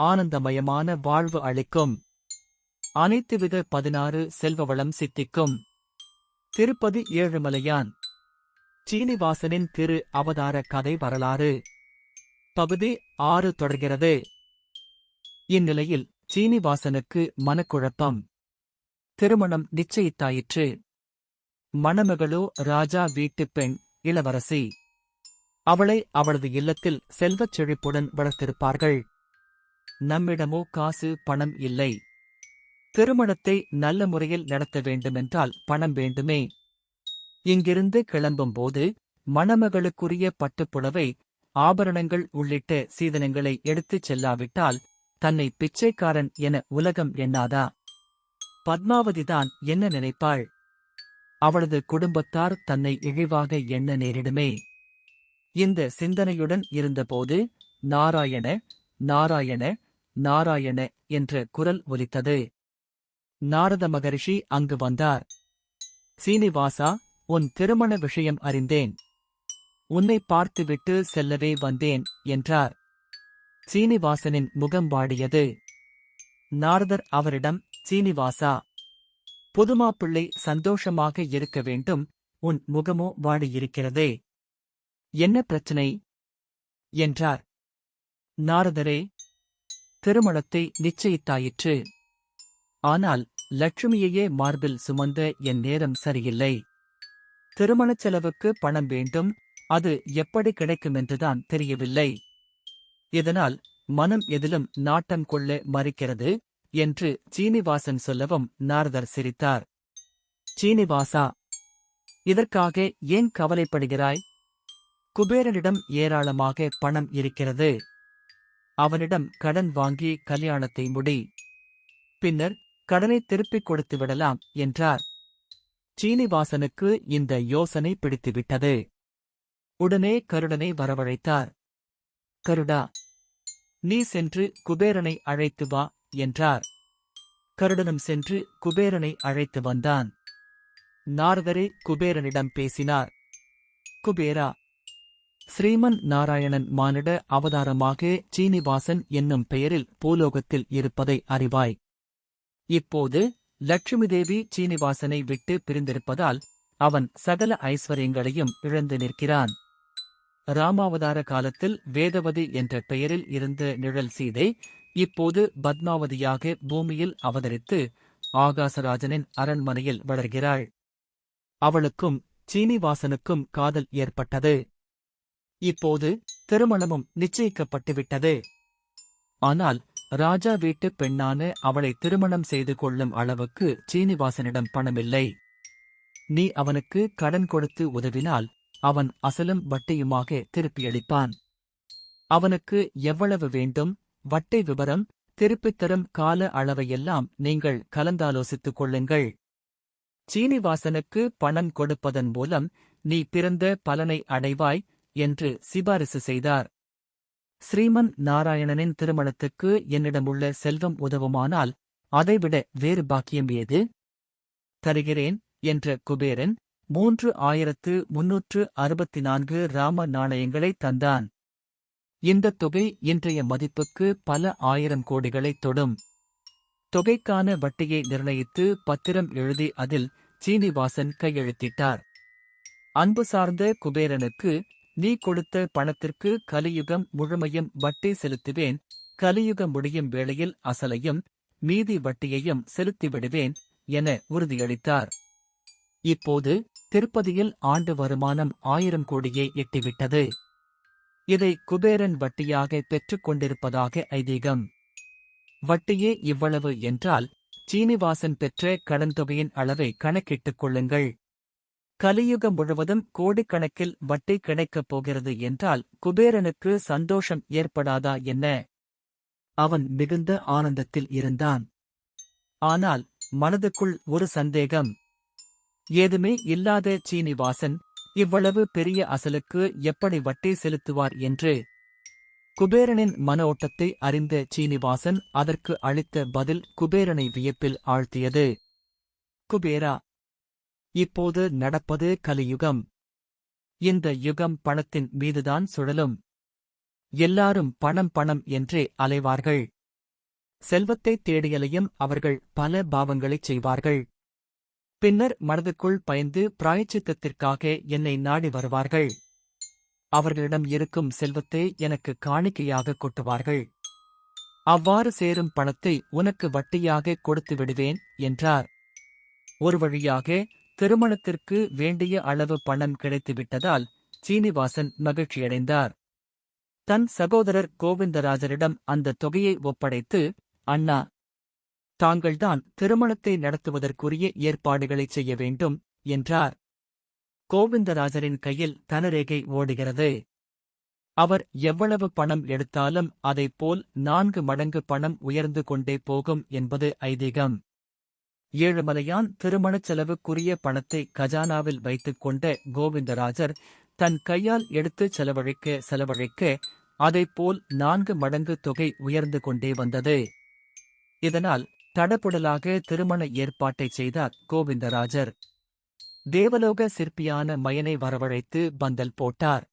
ஆனந்தமயமான வாழ்வு அளிக்கும். அனைத்துவித பதினாறு செல்வவளம் சித்திக்கும். திருப்பதி ஏழுமலையான். சீனிவாசனின் திரு அவதார கதை வரலாறு. பகுதி ஆறு தொடர்கிறது. இந்நிலையில் சீனிவாசனுக்கு மனக்குழப்பம். திருமணம் நிச்சயித்தாயிற்று. மணமகளோ ராஜா வீட்டுப் பெண் இளவரசி. அவளை அவளது இல்லத்தில் செல்வச் செழிப்புடன் வளர்த்திருப்பார்கள். நம்மிடமோ காசு பணம் இல்லை. திருமணத்தை நல்ல முறையில் நடத்த வேண்டுமென்றால் பணம் வேண்டுமே. இங்கிருந்து கிளம்பும்போது மணமகளுக்குரிய பட்டுப்புடவை ஆபரணங்கள் உள்ளிட்ட சீதனங்களை எடுத்துச் செல்லாவிட்டால் தன்னை பிச்சைக்காரன் என உலகம் எண்ணாதா? பத்மாவதிதான் என்ன நினைப்பாள்? அவளது குடும்பத்தார் தன்னை இழிவாக எண்ண நேரிடுமே. இந்த சிந்தனையுடன் இருந்தபோது நாராயண நாராயண நாராயண என்ற குரல் ஒலித்தது. நாரத மகரிஷி அங்கு வந்தார். சீனிவாசா உன் திருமண விஷயம் அறிந்தேன். உன்னை பார்த்துவிட்டு செல்லவே வந்தேன் என்றார். சீனிவாசனின் முகம் வாடியது. நாரதர் அவரிடம் சீனிவாசா புதுமாப்பிள்ளை சந்தோஷமாக இருக்க வேண்டும் உன் முகமோ வாடியிருக்கிறதே. என்ன பிரச்சனை? என்றார். நாரதரே திருமணத்தை நிச்சயித்தாயிற்று. ஆனால் லட்சுமியையே மார்பில் சுமந்த என் நேரம் சரியில்லை. திருமணச் செலவுக்கு பணம் வேண்டும் அது எப்படி கிடைக்குமென்றுதான் தெரியவில்லை. இதனால் மனம் எதிலும் நாட்டம் கொள்ள மறுக்கிறது என்று சீனிவாசன் சொல்லவும் நாரதர் சிரித்தார். சீனிவாசா இதற்காக ஏன் கவலைப்படுகிறாய்? குபேரனிடம் ஏராளமாக பணம் இருக்கிறது. அவனிடம் கடன் வாங்கி கல்யாணத்தை முடி. பின்னர் கடனை திருப்பிக் கொடுத்து விடலாம் என்றார். சீனிவாசனுக்கு இந்த யோசனை பிடித்துவிட்டது. உடனே கருடனை வரவழைத்தார். கருடா நீ சென்று குபேரனை அழைத்து வா என்றார். கருடனும் சென்று குபேரனை அழைத்து வந்தான். நாரதரே குபேரனிடம் பேசினார். குபேரா ஸ்ரீமன் நாராயணன் மானிட அவதாரமாக சீனிவாசன் என்னும் பெயரில் பூலோகத்தில் இருப்பதை அறிவாய். இப்போது லட்சுமி தேவி சீனிவாசனை விட்டு பிரிந்திருப்பதால் அவன் சகல ஐஸ்வர்யங்களையும் இழந்து நிற்கிறான். ராமாவதார காலத்தில் வேதவதி என்ற பெயரில் இருந்த நிழல் சீதை இப்போது பத்மாவதியாக பூமியில் அவதரித்து ஆகாசராஜனின் அரண்மனையில் வளர்கிறாள். அவளுக்கும் சீனிவாசனுக்கும் காதல் ஏற்பட்டது. இப்போது திருமணமும் நிச்சயிக்கப்பட்டுவிட்டது. ஆனால் ராஜா வீட்டு பெண்ணான அவளை திருமணம் செய்து கொள்ளும் அளவுக்கு சீனிவாசனிடம் பணமில்லை. நீ அவனுக்கு கடன் கொடுத்து உதவினால் அவன் அசலும் வட்டியுமாக திருப்பியளிப்பான் அவனுக்கு எவ்வளவு வேண்டும்? வட்டை விவரம் திருப்பித் தரும் கால அளவையெல்லாம் நீங்கள் கலந்தாலோசித்துக் கொள்ளுங்கள். சீனிவாசனுக்கு பணம் கொடுப்பதன் மூலம் நீ பிறந்த பலனை அடைவாய் என்று சிபாரிசு செய்தார். ஸ்ரீமன் நாராயணனின் திருமணத்துக்கு என்னிடமுள்ள செல்வம் உதவுமானால் அதைவிட வேறு பாக்கியம் ஏது? தருகிறேன் என்ற குபேரன் மூன்று ஆயிரத்து முன்னூற்று அறுபத்தி நான்கு ராம நாணயங்களை தந்தான். இந்த தொகை இன்றைய மதிப்புக்கு பல ஆயிரம் கோடிகளைத் தொடும். தொகைக்கான வட்டியை நிர்ணயித்து பத்திரம் எழுதி அதில் சீனிவாசன் கையெழுத்திட்டார். அன்பு சார்ந்த குபேரனுக்கு நீ கொடுத்த பணத்திற்கு கலியுகம் முழுமையும் வட்டி செலுத்துவேன். கலியுகம் முடியும் வேளையில் அசலையும் மீதி வட்டியையும் செலுத்திவிடுவேன் என உறுதியளித்தார். இப்போது திருப்பதியில் ஆண்டு வருமானம் ஆயிரம் கோடியை எட்டிவிட்டது. இதை குபேரன் வட்டியாக பெற்றுக் கொண்டிருப்பதாக ஐதீகம். வட்டியே இவ்வளவு என்றால் சீனிவாசன் பெற்ற கடன் தொகையின் அளவை கணக்கிட்டுக் கொள்ளுங்கள். கலியுகம் முழுவதும் கோடிக்கணக்கில் வட்டி கிடைக்கப் போகிறது என்றால் குபேரனுக்கு சந்தோஷம் ஏற்படாதா என்ன? அவன் மிகுந்த ஆனந்தத்தில் இருந்தான். ஆனால் மனதுக்குள் ஒரு சந்தேகம். ஏதுமே இல்லாத சீனிவாசன் இவ்வளவு பெரிய அசலுக்கு எப்படி வட்டி செலுத்துவார் என்று? குபேரனின் மன ஓட்டத்தை அறிந்த சீனிவாசன் அதற்கு அளித்த பதில் குபேரனை வியப்பில் ஆழ்த்தியது. குபேரா இப்போது நடப்பது கலியுகம். இந்த யுகம் பணத்தின் மீதுதான் சுழலும். எல்லாரும் பணம் பணம் என்றே அலைவார்கள். செல்வத்தைத் தேடியலையும் அவர்கள் பல பாவங்களைச் செய்வார்கள். பின்னர் மனதுக்குள் பயந்து பிராயச்சித்தத்திற்காக என்னை நாடி வருவார்கள். அவர்களிடம் இருக்கும் செல்வத்தை எனக்கு காணிக்கையாக கொட்டுவார்கள். அவ்வாறு சேரும் பணத்தை உனக்கு வட்டியாக கொடுத்து விடுவேன் என்றார். ஒரு வழியாக திருமணத்திற்கு வேண்டிய அளவு பணம் கிடைத்துவிட்டதால் சீனிவாசன் மகிழ்ச்சியடைந்தார். தன் சகோதரர் கோவிந்தராஜரிடம் அந்த தொகையை ஒப்படைத்து அண்ணா தாங்கள்தான் திருமணத்தை நடத்துவதற்குரிய ஏற்பாடுகளைச் செய்ய வேண்டும் என்றார். கோவிந்தராஜரின் கையில் தனரேகை ஓடுகிறது. அவர் எவ்வளவு பணம் எடுத்தாலும் அதைப்போல் நான்கு மடங்கு பணம் உயர்ந்து கொண்டே போகும் என்பது ஐதீகம். ஏழுமலையான் திருமணச் செலவுக்குரிய பணத்தை கஜானாவில் வைத்துக் கொண்ட கோவிந்தராஜர் தன் கையால் எடுத்துச் செலவழிக்க செலவழிக்க அதைப்போல் நான்கு மடங்கு தொகை உயர்ந்து கொண்டே வந்தது. இதனால் தடபுடலாக திருமண ஏற்பாட்டைச் செய்தார் கோவிந்தராஜர். தேவலோக சிற்பியான மயனை வரவழைத்து பந்தல் போட்டார்.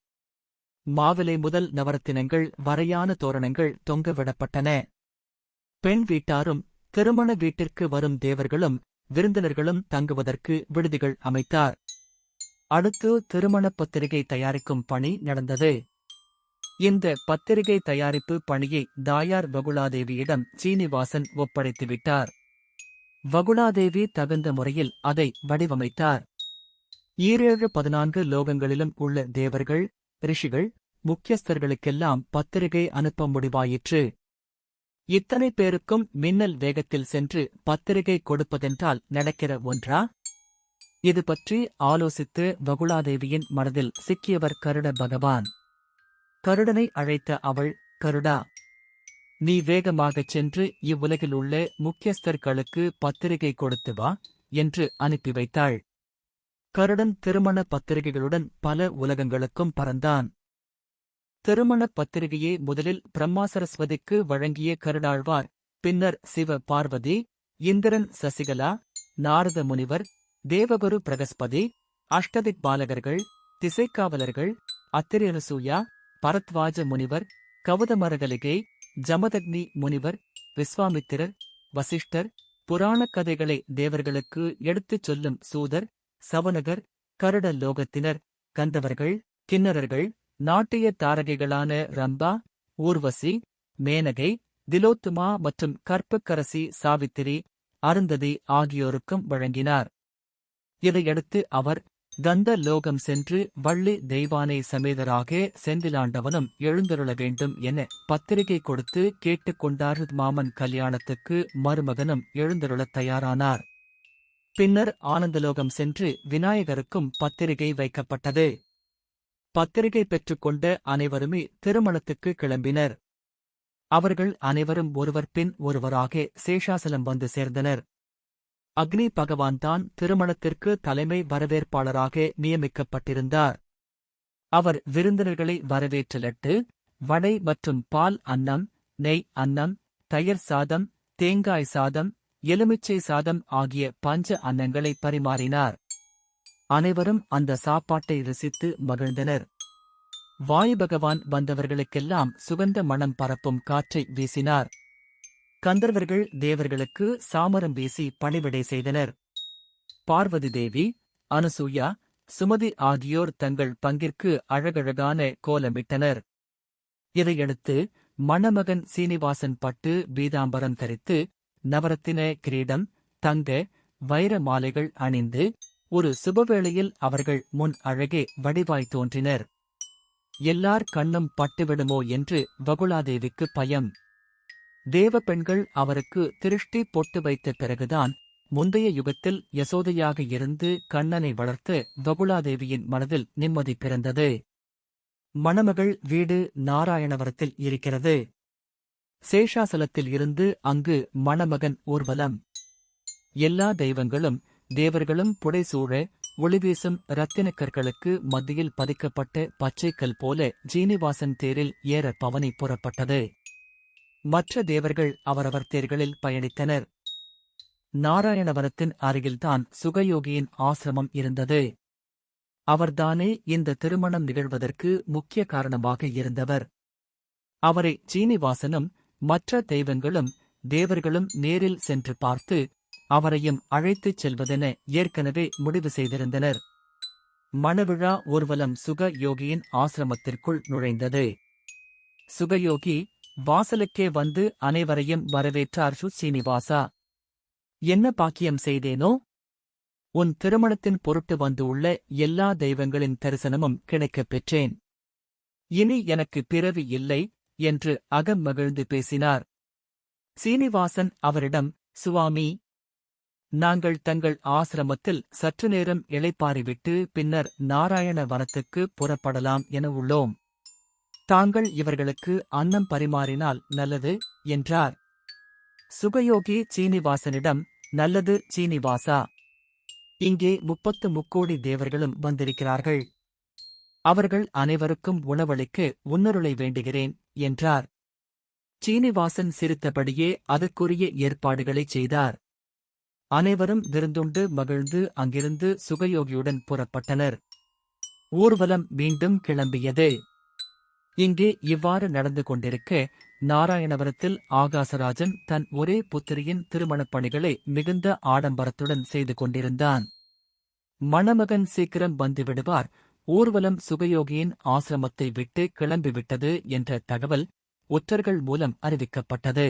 மாவிலை முதல் நவரத்தினங்கள் வரையான தோரணங்கள் தொங்கவிடப்பட்டன பெண் வீட்டாரும் திருமண வீட்டிற்கு வரும் தேவர்களும் விருந்தினர்களும் தங்குவதற்கு விடுதிகள் அமைத்தார். அடுத்து திருமணப் பத்திரிகை தயாரிக்கும் பணி நடந்தது. இந்த பத்திரிகை தயாரிப்பு பணியை தாயார் வகுலாதேவியிடம் சீனிவாசன் ஒப்படைத்துவிட்டார் வகுலாதேவி தகுந்த முறையில் அதை வடிவமைத்தார். ஈரேழு பதினான்கு லோகங்களிலும் உள்ள தேவர்கள் ரிஷிகள் முக்கியஸ்தர்களுக்கெல்லாம் பத்திரிகை அனுப்ப முடிவாயிற்று. இத்தனை பேருக்கும் மின்னல் வேகத்தில் சென்று பத்திரிகை கொடுப்பதென்றால் நடக்கிற ஒன்றா? இது பற்றி ஆலோசித்து வகுலாதேவியின் மனதில் சிக்கியவர் கருட பகவான். கருடனை அழைத்த அவள் கருடா நீ வேகமாகச் சென்று இவ்வுலகில் உள்ள முக்கியஸ்தர்களுக்கு பத்திரிகை கொடுத்து வா என்று அனுப்பி வைத்தாள். கருடன் திருமண பத்திரிகைகளுடன் பல உலகங்களுக்கும் பறந்தான். திருமணப் பத்திரிகையை முதலில் பிரம்மா சரஸ்வதிக்கு வழங்கிய கருடாழ்வார் பின்னர் சிவ பார்வதி இந்திரன் சசிகலா நாரத முனிவர் தேவகுரு பிரகஸ்பதி அஷ்டதிக் பாலகர்கள் திசைக்காவலர்கள் அத்திரியனசூயா பரத்வாஜ முனிவர் கவுதமரகலிகை ஜமதக்னி முனிவர் விஸ்வாமித்திரர் வசிஷ்டர் புராணக் கதைகளை தேவர்களுக்கு எடுத்துச் சொல்லும் சூதர் சவனகர் கருட லோகத்தினர் கந்தவர்கள் கிண்ணறர்கள் நாட்டிய தாரகைகளான ரம்பா ஊர்வசி மேனகை திலோத்துமா மற்றும் கற்பக்கரசி சாவித்திரி அருந்ததி ஆகியோருக்கும் வழங்கினார். இதையடுத்து அவர் கந்த லோகம் சென்று வள்ளி தெய்வானை சமேதராக செந்திலாண்டவனும் எழுந்தருள வேண்டும் என பத்திரிகை கொடுத்து கேட்டுக்கொண்டார் மாமன் கல்யாணத்துக்கு மருமகனும் எழுந்தருளத் தயாரானார். பின்னர் ஆனந்தலோகம் சென்று விநாயகருக்கும் பத்திரிகை வைக்கப்பட்டது. பத்திரிகை பெற்றுக்கொண்ட அனைவருமே திருமணத்துக்கு கிளம்பினர். அவர்கள் அனைவரும் ஒருவர் பின் ஒருவராக சேஷாசலம் வந்து சேர்ந்தனர். அக்னி பகவான் தான் திருமணத்திற்கு தலைமை வரவேற்பாளராக நியமிக்கப்பட்டிருந்தார். அவர் விருந்தினர்களை வரவேற்றலட்டு வடை மற்றும் பால் அன்னம் நெய் அன்னம் தயிர் சாதம் தேங்காய் சாதம் எலுமிச்சை சாதம் ஆகிய பஞ்ச அன்னங்களை பரிமாறினார். அனைவரும் அந்த சாப்பாட்டை ரசித்து மகிழ்ந்தனர். வாயு பகவான் வந்தவர்களுக்கெல்லாம் சுகந்த மணம் பரப்பும் காற்றை வீசினார். கந்தர்வர்கள் தேவர்களுக்கு சாமரம் வீசி பணிவிடை செய்தனர். பார்வதி தேவி அனுசூயா சுமதி ஆகியோர் தங்கள் பங்கிற்கு அழகழகான கோலமிட்டனர். இதையடுத்து மணமகன் சீனிவாசன் பட்டு பீதாம்பரம் தரித்து நவரத்தின கிரீடம் தங்க வைர மாலைகள் அணிந்து ஒரு சுபவேளையில் அவர்கள் முன் அழகே வடிவாய் தோன்றினர். எல்லார் கண்ணும் பட்டுவிடுமோ என்று வகுலாதேவிக்கு பயம். தேவ பெண்கள் அவருக்கு திருஷ்டி பொட்டு வைத்த பிறகுதான் முந்தைய யுகத்தில் யசோதையாக இருந்து கண்ணனை வளர்த்து வகுலாதேவியின் மனதில் நிம்மதி பிறந்தது. மணமகள் வீடு நாராயணவரத்தில் இருக்கிறது. சேஷாசலத்தில் இருந்து அங்கு மணமகன் ஊர்வலம். எல்லா தெய்வங்களும் தேவர்களும் புடைசூழ ஒளிவீசும் இரத்தினக் கற்களுக்கு மத்தியில் பதிக்கப்பட்ட பச்சைக்கல் போல ஜீனிவாசன் தேரில் ஏற பவனி புறப்பட்டது. மற்ற தேவர்கள் அவரவர் தேர்களில் பயணித்தனர். நாராயணவனத்தின் அருகில்தான் சுகயோகியின் ஆசிரமம் இருந்தது. அவர்தானே இந்த திருமணம் நிகழ்வதற்கு முக்கிய காரணமாக இருந்தவர். அவரை சீனிவாசனும் மற்ற தெய்வங்களும் தேவர்களும் நேரில் சென்று பார்த்து அவரையும் அழைத்துச் செல்வதென ஏற்கனவே முடிவு செய்திருந்தனர். மணவிழா ஊர்வலம் சுக யோகியின் ஆசிரமத்திற்குள் நுழைந்தது. சுகயோகி வாசலுக்கே வந்து அனைவரையும் வரவேற்றார் சு சீனிவாசா. என்ன பாக்கியம் செய்தேனோ? உன் திருமணத்தின் பொருட்டு வந்து உள்ள எல்லா தெய்வங்களின் தரிசனமும் கிடைக்கப் பெற்றேன். இனி எனக்கு பிறவி இல்லை என்று அகம் மகிழ்ந்து பேசினார். சீனிவாசன் அவரிடம் சுவாமி நாங்கள் தங்கள் ஆசிரமத்தில் சற்று நேரம் இளைப்பாறிவிட்டு பின்னர் நாராயண வனத்துக்கு புறப்படலாம் என உள்ளோம். தாங்கள் இவர்களுக்கு அன்னம் பரிமாறினால் நல்லது என்றார். சுகயோகி சீனிவாசனிடம் நல்லது சீனிவாசா. இங்கே முப்பத்து முக்கோடி தேவர்களும் வந்திருக்கிறார்கள். அவர்கள் அனைவருக்கும் உணவளிக்க உன்னருளை வேண்டுகிறேன் என்றார். சீனிவாசன் சிரித்தபடியே அதற்குரிய ஏற்பாடுகளைச் செய்தார். அனைவரும் விருந்துண்டு மகிழ்ந்து அங்கிருந்து சுகயோகியுடன் புறப்பட்டனர். ஊர்வலம் மீண்டும் கிளம்பியது. இங்கே இவ்வாறு நடந்து கொண்டிருக்க நாராயணபுரத்தில் ஆகாசராஜன் தன் ஒரே புத்திரியின் திருமணப் பணிகளை மிகுந்த ஆடம்பரத்துடன் செய்து கொண்டிருந்தான். மணமகன் சீக்கிரம் வந்துவிடுவார் ஊர்வலம் சுகயோகியின் ஆசிரமத்தை விட்டு கிளம்பிவிட்டது என்ற தகவல் ஒற்றர்கள் மூலம் அறிவிக்கப்பட்டது.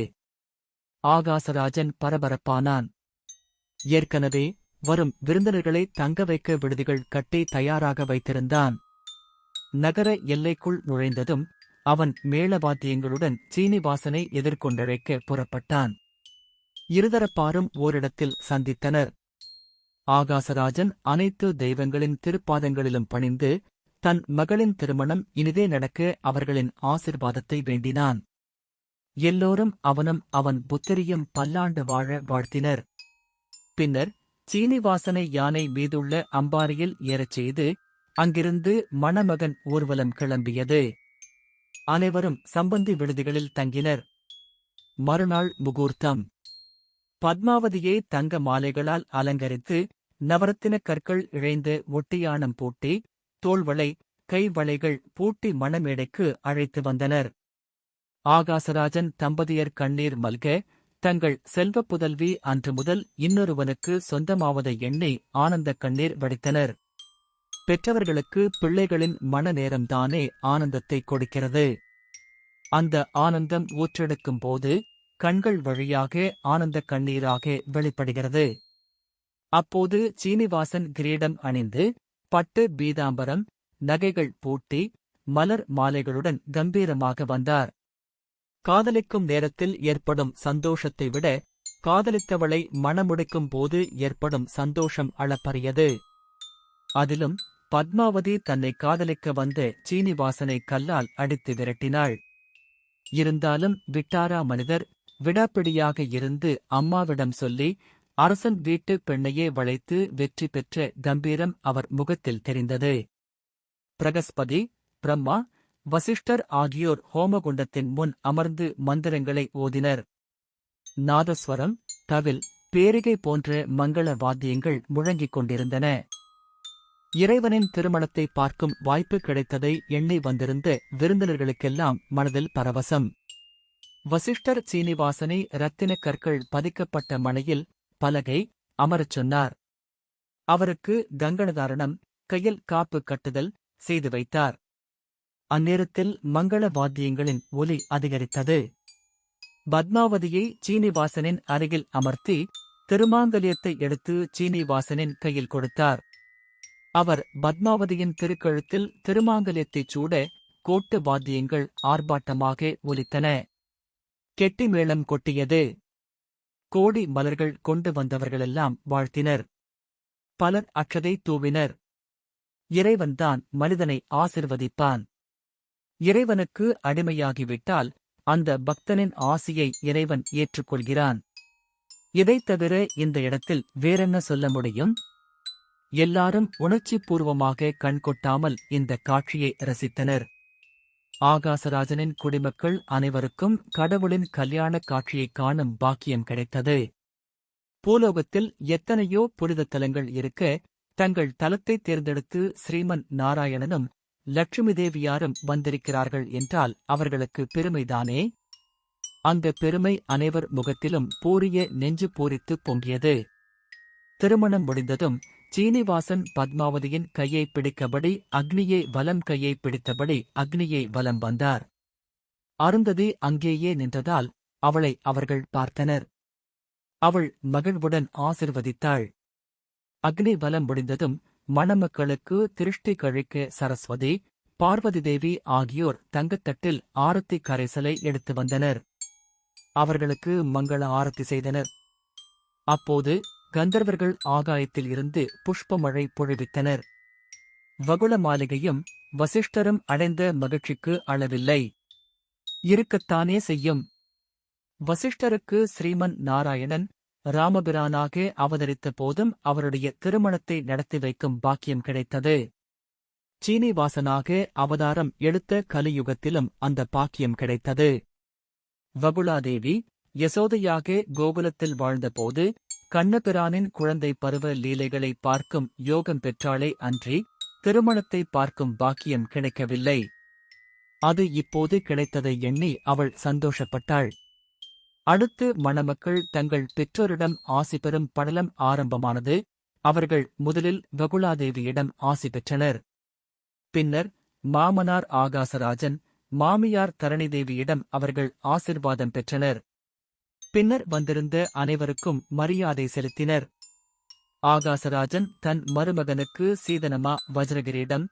ஆகாசராஜன் பரபரப்பானான். ஏற்கனவே வரும் விருந்தினர்களை தங்க வைக்க விடுதிகள் கட்டி தயாராக வைத்திருந்தான். நகர எல்லைக்குள் நுழைந்ததும் அவன் மேளவாத்தியங்களுடன் சீனிவாசனை எதிர்கொண்டழைக்க புறப்பட்டான். இருதரப்பாரும் ஓரிடத்தில் சந்தித்தனர். ஆகாசராஜன் அனைத்து தெய்வங்களின் திருப்பாதங்களிலும் பணிந்து தன் மகளின் திருமணம் இனிதே நடக்க அவர்களின் ஆசிர்வாதத்தை வேண்டினான். எல்லோரும் அவனும் அவன் புத்திரியும் பல்லாண்டு வாழ வாழ்த்தினர். பின்னர் சீனிவாசனை யானை மீதுள்ள அம்பாரியில் ஏறச் செய்து அங்கிருந்து மணமகன் ஊர்வலம் கிளம்பியது. அனைவரும் சம்பந்தி விடுதிகளில் தங்கினர். மறுநாள் முகூர்த்தம். பத்மாவதியை தங்க மாலைகளால் அலங்கரித்து நவரத்தினக் கற்கள் இழைந்த ஒட்டியானம் பூட்டி தோள்வளை கைவளைகள் பூட்டி மணமேடைக்கு அழைத்து வந்தனர். ஆகாசராஜன் தம்பதியர் கண்ணீர் மல்க தங்கள் செல்வப் புதல்வி அன்று முதல் இன்னொருவனுக்கு சொந்தமாவதை எண்ணி ஆனந்தக் கண்ணீர் வடித்தனர். பெற்றவர்களுக்கு பிள்ளைகளின் மன நேரம்தானே ஆனந்தத்தை கொடுக்கிறது. அந்த ஆனந்தம் ஊற்றெடுக்கும் போது கண்கள் வழியாக ஆனந்தக் கண்ணீராக வெளிப்படுகிறது. அப்போது சீனிவாசன் கிரீடம் அணிந்து பட்டு பீதாம்பரம் நகைகள் பூட்டி மலர் மாலைகளுடன் கம்பீரமாக வந்தார். காதலிக்கும் நேரத்தில் ஏற்படும் சந்தோஷத்தை விட காதலித்தவளை மணமுடிக்கும் போது ஏற்படும் சந்தோஷம் அளப்பரியது. அதிலும் பத்மாவதி தன்னை காதலிக்க வந்த சீனிவாசனை கல்லால் அடித்து விரட்டினாள். இருந்தாலும் விட்டாரா மனிதர் விடாப்பிடியாக இருந்து அம்மாவிடம் சொல்லி அரசன் வீட்டு பெண்ணையே வளைத்து வெற்றி பெற்ற கம்பீரம் அவர் முகத்தில் தெரிந்தது. பிரகஸ்பதி பிரம்மா வசிஷ்டர் ஆகியோர் ஹோமகுண்டத்தின் முன் அமர்ந்து மந்திரங்களை ஓதினர். நாதஸ்வரம் தவில் பேரிகை போன்ற மங்கள வாத்தியங்கள் முழங்கிக் கொண்டிருந்தன. இறைவனின் திருமணத்தை பார்க்கும் வாய்ப்பு கிடைத்ததை எண்ணி வந்திருந்த விருந்தினர்களுக்கெல்லாம் மனதில் பரவசம். வசிஷ்டர் சீனிவாசனை இரத்தின கற்கள் பதிக்கப்பட்ட மனையில் பலகை அமரச் சொன்னார். அவருக்கு கங்கணதாரணம் கையில் காப்பு கட்டுதல் செய்து வைத்தார். அந்நேரத்தில் மங்கள வாத்தியங்களின் ஒலி அதிகரித்தது. பத்மாவதியை சீனிவாசனின் அருகில் அமர்த்தி திருமாங்கல்யத்தை எடுத்து சீனிவாசனின் கையில் கொடுத்தார். அவர் பத்மாவதியின் திருக்கழுத்தில் திருமாங்கல்யத்தைச் சூட கோட்டு வாத்தியங்கள் ஆர்ப்பாட்டமாக ஒலித்தன. கெட்டி மேளம் கொட்டியது. கோடி மலர்கள் கொண்டு வந்தவர்களெல்லாம் வாழ்த்தினர். பலர் அற்றதை தூவினர். இறைவன்தான் மனிதனை ஆசிர்வதிப்பான். இறைவனுக்கு அடிமையாகிவிட்டால் அந்த பக்தனின் ஆசையை இறைவன் ஏற்றுக்கொள்கிறான். இதைத் தவிர இந்த இடத்தில் வேறென்ன சொல்ல முடியும்? எல்லாரும் உணர்ச்சிபூர்வமாக கண்கொட்டாமல் இந்த காட்சியை ரசித்தனர். ஆகாசராஜனின் குடிமக்கள் அனைவருக்கும் கடவுளின் கல்யாணக் காட்சியைக் காணும் பாக்கியம் கிடைத்தது. பூலோகத்தில் எத்தனையோ புனித தலங்கள் இருக்க தங்கள் தலத்தை தேர்ந்தெடுத்து ஸ்ரீமன் நாராயணனும் லட்சுமி தேவியாரும் வந்திருக்கிறார்கள் என்றால் அவர்களுக்கு பெருமைதானே? அந்த பெருமை அனைவர் முகத்திலும் பூரிய நெஞ்சு பூரித்து பொங்கியது. திருமணம் முடிந்ததும் சீனிவாசன் பத்மாவதியின் கையை பிடிக்கபடி அக்னியை வலம் கையை பிடித்தபடி அக்னியை வலம் வந்தார். அருந்ததி அங்கேயே நின்றதால் அவளை அவர்கள் பார்த்தனர். அவள் மகிழ்வுடன் ஆசிர்வதித்தாள். அக்னி வலம் முடிந்ததும் மணமக்களுக்கு திருஷ்டி கழிக்க சரஸ்வதி பார்வதி தேவி ஆகியோர் தங்கத்தட்டில் ஆரத்தி கரைசலை எடுத்து வந்தனர். அவர்களுக்கு மங்கள ஆரத்தி செய்தனர். அப்போது கந்தர்வர்கள் ஆகாயத்தில் இருந்து புஷ்பமழை பொழிவித்தனர். வகுள மாளிகையும் வசிஷ்டரும் அடைந்த மகிழ்ச்சிக்கு அளவில்லை. இருக்கத்தானே செய்யும். வசிஷ்டருக்கு ஸ்ரீமன் நாராயணன் ராமபிரானாக அவதரித்த போதும் அவருடைய திருமணத்தை நடத்தி வைக்கும் பாக்கியம் கிடைத்தது. சீனிவாசனாக அவதாரம் எடுத்த கலியுகத்திலும் அந்த பாக்கியம் கிடைத்தது. வகுலாதேவி யசோதையாக கோகுலத்தில் வாழ்ந்தபோது கண்ணபிரானின் குழந்தை பருவ லீலைகளை பார்க்கும் யோகம் பெற்றாளே அன்றி திருமணத்தை பார்க்கும் பாக்கியம் கிடைக்கவில்லை. அது இப்போது கிடைத்ததை எண்ணி அவள் சந்தோஷப்பட்டாள். அடுத்து மணமக்கள் தங்கள் பெற்றோரிடம் ஆசி பெறும் படலம் ஆரம்பமானது. அவர்கள் முதலில் வகுளாதேவியிடம் ஆசி பெற்றனர். பின்னர் மாமனார் ஆகாசராஜன் மாமியார் தரணிதேவியிடம் அவர்கள் ஆசிர்வாதம் பெற்றனர். பின்னர் வந்திருந்த அனைவருக்கும் மரியாதை செலுத்தினர். ஆகாசராஜன் தன் மருமகனுக்கு சீதனமா வஜ்ரகிரீடம்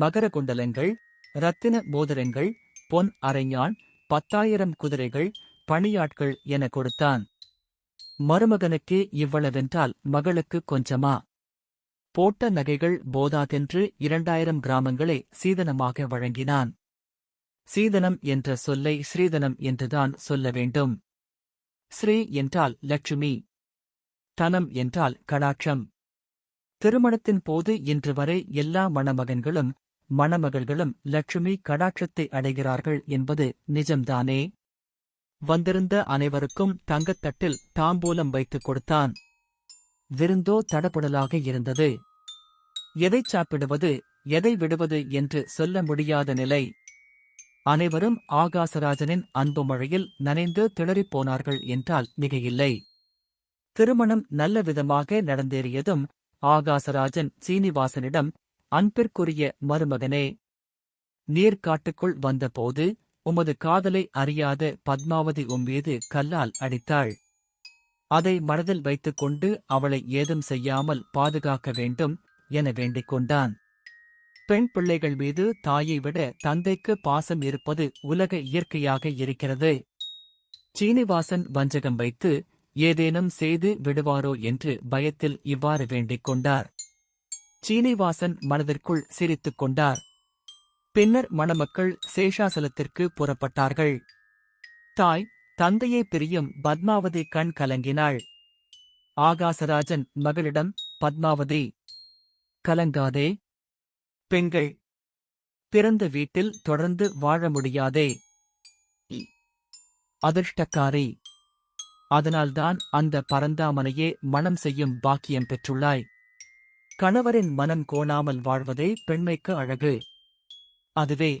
மகர குண்டலங்கள் ரத்தின மோதிரங்கள் பொன் அரைஞான் பத்தாயிரம் குதிரைகள் பணியாட்கள் என கொடுத்தான். மருமகனுக்கு இவ்வளவென்றால் மகளுக்கு கொஞ்சமா? போட்ட நகைகள் போதாதென்று இரண்டாயிரம் கிராமங்களை சீதனமாக வழங்கினான். சீதனம் என்ற சொல்லை ஸ்ரீதனம் என்றுதான் சொல்ல வேண்டும். ஸ்ரீ என்றால் லட்சுமி. தனம் என்றால் கடாட்சம். திருமணத்தின் போது இன்று வரை எல்லா மணமகன்களும் மணமகள்களும் லட்சுமி கடாட்சத்தை அடைகிறார்கள் என்பது நிஜம்தானே? வந்திருந்த அனைவருக்கும் தங்கத்தட்டில் தாம்பூலம் வைத்துக் கொடுத்தான். விருந்தோ தடபுடலாக இருந்தது. எதைச் சாப்பிடுவது எதை விடுவது என்று சொல்ல முடியாத நிலை. அனைவரும் ஆகாசராஜனின் அன்பு மழையில் நனைந்து திணறிப் போனார்கள் என்றால் மிகையில்லை. திருமணம் நல்ல விதமாக நடந்தேறியதும் ஆகாசராஜன் சீனிவாசனிடம் அன்பிற்குரிய மருமகனே நீர்க்காட்டுக்குள் வந்தபோது உமது காதலை அறியாத பத்மாவதி உம்மீது கல்லால் அடித்தாள். அதை மனதில் வைத்துக் கொண்டு அவளை ஏதும் செய்யாமல் பாதுகாக்க வேண்டும் என வேண்டிக் கொண்டான். பெண் பிள்ளைகள் மீது தாயை விட தந்தைக்கு பாசம் இருப்பது உலக இயற்கையாக இருக்கிறது. சீனிவாசன் வஞ்சகம் வைத்து ஏதேனும் செய்து விடுவாரோ என்று பயத்தில் இவ்வாறு வேண்டிக் கொண்டார். சீனிவாசன் மனதிற்குள் சிரித்துக் கொண்டார். பின்னர் மணமக்கள் சேஷாசலத்திற்கு புறப்பட்டார்கள். தாய் தந்தையை பிரியும் பத்மாவதி கண் கலங்கினாள். ஆகாசராஜன் மகளிடம் பத்மாவதி கலங்காதே. பெண்கள் பிறந்த வீட்டில் தொடர்ந்து வாழ முடியாதே. அதிர்ஷ்டக்காரி. அதனால்தான் அந்த பரந்தாமனையே மனம் செய்யும் பாக்கியம் பெற்றுள்ளாய். கணவரின் மனம் கோணாமல் வாழ்வதே பெண்மைக்கு அழகு. அதுவே.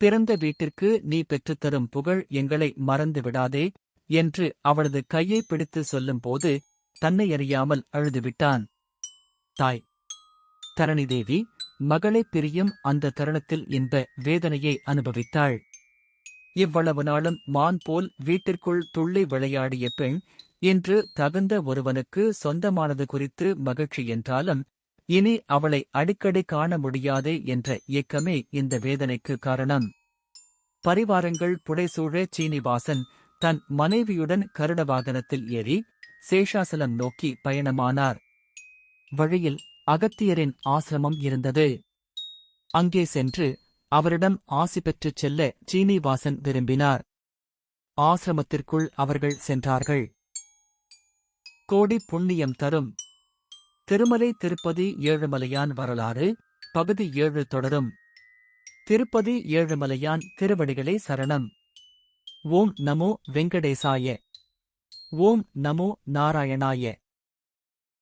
பிறந்த வீட்டிற்கு நீ பெற்றுத்தரும் புகழ் எங்களை மறந்து விடாதே என்று அவளது கையை பிடித்து சொல்லும்போது தன்னை அறியாமல் அழுதுவிட்டான். தாய். தரணிதேவி மகளை பிரியும் அந்த தருணத்தில் இந்த வேதனையை அனுபவித்தாள். இவ்வளவு நாளும் மான் போல் வீட்டிற்குள் துள்ளி விளையாடிய பெண் இன்று தகுந்த ஒருவனுக்கு சொந்தமானது குறித்து மகிழ்ச்சி என்றாலும் இனி அவளை அடிக்கடி காண முடியாதே என்ற இயக்கமே இந்த வேதனைக்கு காரணம். பரிவாரங்கள் புடைசூழ சீனிவாசன் தன் மனைவியுடன் கருட வாகனத்தில் ஏறி சேஷாசலம் நோக்கி பயணமானார். வழியில் அகத்தியரின் ஆசிரமம் இருந்தது. அங்கே சென்று அவரிடம் ஆசி பெற்றுச் செல்ல சீனிவாசன் விரும்பினார். ஆசிரமத்திற்குள் அவர்கள் சென்றார்கள். கோடி புண்ணியம் தரும் திருமலை திருப்பதி ஏழுமலையான் வரலாறு பகுதி ஏழு தொடரும். திருப்பதி ஏழுமலையான் திருவடிகளே சரணம். ஓம் நமோ வெங்கடேசாய. ஓம் நமோ நாராயணாய.